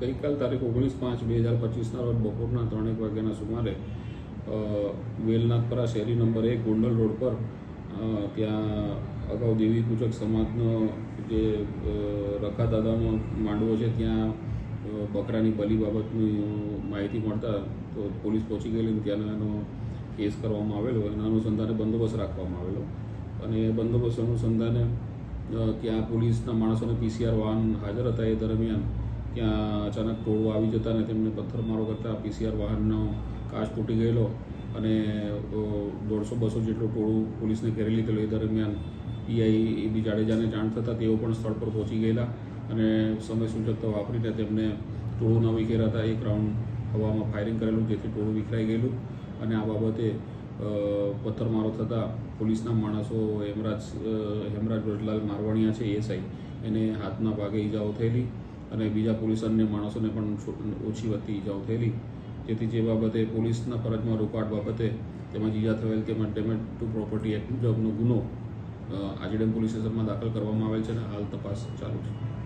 ગઈકાલ તારીખ ઓગણીસ પાંચ બે હજાર પચીસના રોજ બપોરના ત્રણેક વાગ્યાના સુમારે વેલનાથપરા શેરી નંબર એક, ગોંડલ રોડ પર ત્યાં અગાઉ દેવી પૂજક સમાજનો જે રખાદાદાનો રખા દાદાનો માંડવો છે, ત્યાં બકરાની બલી બાબતની માહિતી મળતા તો પોલીસ પહોંચી ગયેલી ત્યાંનો એનો કેસ કરવામાં આવેલો એના અનુસંધાને બંદોબસ્ત રાખવામાં આવેલો. અને એ બંદોબસ્ત અનુસંધાને ત્યાં પોલીસના માણસોને પીસીઆર વાહન હાજર હતા એ દરમિયાન ત્યાં અચાનક ટોળું આવી જતા અને તેમને પથ્થરમારો કરતા પીસીઆર વાહનનો કાચ તૂટી ગયેલો અને દોઢસો બસો જેટલું ટોળું પોલીસને ઘેરી લીધેલું એ દરમિયાન પીઆઈ એ બી જાડેજાને જાણ થતાં તેઓ પણ સ્થળ પર પહોંચી ગયેલા અને સમય સૂચકતા વાપરીને તેમને ટોળું ન વિખેરાતા એક રાઉન્ડ હવામાં ફાયરિંગ કરેલું જેથી ટોળું વિખરાઈ ગયેલું અને આ બાબતે પથ્થરમારો થતાં પોલીસના માણસો હેમરાજ હેમરાજ વ્રજલાલ મારવાણિયા છે એસઆઈ એને હાથના ભાગે ઈજાઓ થયેલી અને બીજા પોલીસ અન્ય માણસોને પણ ઓછી વધતી ઈજાઓ થયેલી. જેથી જે બાબતે પોલીસના ફરજમાં રોકાટ બાબતે તેમજ ઈજા થયેલ તેમજ ડેમેજ ટુ પ્રોપર્ટી એક્ટ મુજબનો ગુનો આજીડેમ પોલીસ સ્ટેશનમાં દાખલ કરવામાં આવેલ છે અને હાલ તપાસ ચાલુ છે.